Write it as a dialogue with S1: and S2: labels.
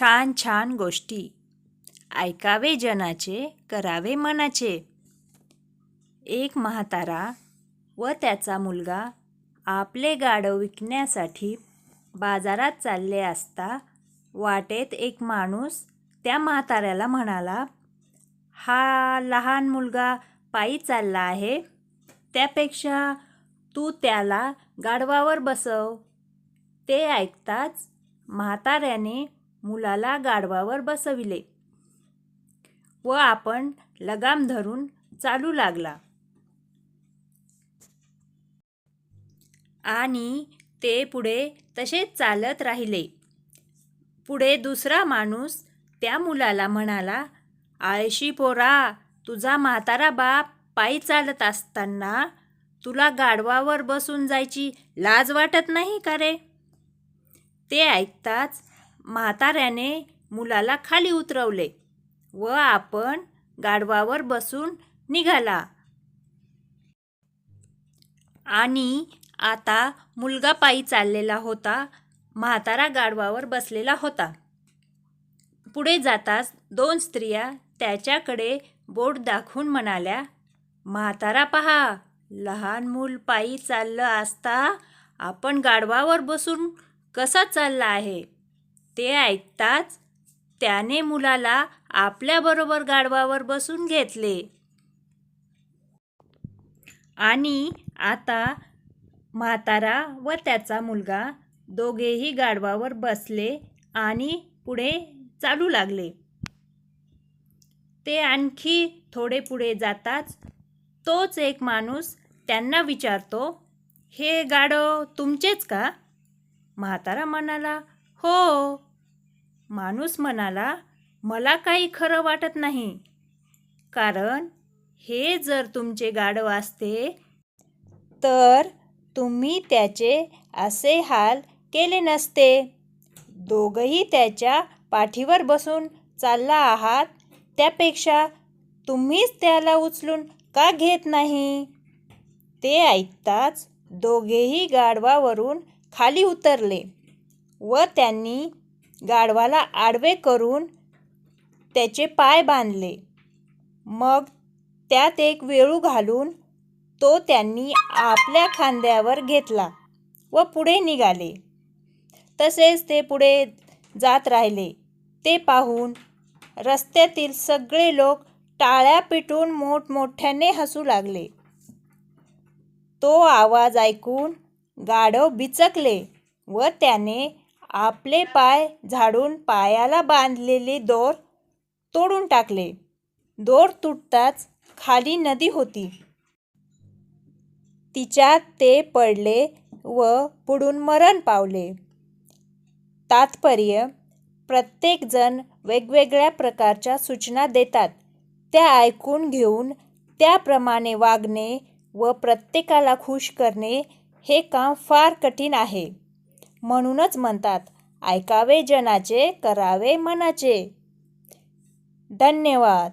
S1: छान छान गोष्टी. ऐकावे जनाचे करावे मनाचे. एक म्हातारा व त्याचा मुलगा आपले गाढव विकण्यासाठी बाजारात चालले असता वाटेत एक माणूस त्या म्हाताऱ्याला म्हणाला हा लहान मुलगा पायी चालला आहे. त्यापेक्षा तू त्याला गाढवावर बसव. ते ऐकताच म्हाताऱ्याने मुलाला गाढवावर बसविले व आपण लगाम धरून चालू लागला. आणि ते पुढे तसेच चालत राहिले. पुढे दुसरा माणूस त्या मुलाला म्हणाला आळशी पोरा तुझा म्हातारा बाप पायी चालत असताना तुला गाढवावर बसून जायची लाज वाटत नाही का रे? ते ऐकताच म्हाताऱ्याने मुलाला खाली उतरवले व आपण गाढवावर बसून निघाला. आणि आता मुलगा पायी चाललेला होता म्हातारा गाढवावर बसलेला होता. पुढे जाताच दोन स्त्रिया त्याच्याकडे बोट दाखवून म्हणाल्या म्हातारा पहा लहान मूल पायी चाललं असता आपण गाढवावर बसून कसा चालला आहे? ते ऐकताच त्याने मुलाला आपल्याबरोबर गाढवावर बसून घेतले. आणि आता म्हातारा व त्याचा मुलगा दोघेही गाढवावर बसले आणि पुढे चालू लागले. ते आणखी थोडे पुढे जाताच तोच एक माणूस त्यांना विचारतो हे गाढव तुमचेच का? म्हातारा म्हणाला हो. माणूस म्हणाला मला काही खरं वाटत नाही. कारण हे जर तुमचे गाढव असते तर तुम्ही त्याचे असे हाल केले नसते. दोघंही त्याच्या पाठीवर बसून चालला आहात त्यापेक्षा तुम्हीच त्याला उचलून का घेत नाही? ते ऐकताच दोघेही गाढवावरून खाली उतरले. व त्यांनी गाढवाला आडवे करून त्याचे पाय बांधले. मग त्यात एक वेळू घालून तो त्यांनी आपल्या खांद्यावर घेतला व पुढे निघाले. तसेच ते पुढे जात राहिले. ते पाहून रस्त्यातील सगळे लोक टाळ्या पिटून मोठमोठ्याने हसू लागले. तो आवाज ऐकून गाढव बिचकले व त्याने आपले पाय झाडून पायाला बांधलेले दोर तोडून टाकले. दोर तुटताच खाली नदी होती. तिच्यात ते पडले व पुढून मरण पावले. तात्पर्य प्रत्येकजण वेगवेगळ्या प्रकारच्या सूचना देतात. त्या ऐकून घेऊन त्याप्रमाणे वागणे व प्रत्येकाला खुश करणे हे काम फार कठीण आहे. म्हणूनच म्हणतात ऐकावे जनाचे करावे मनाचे. धन्यवाद.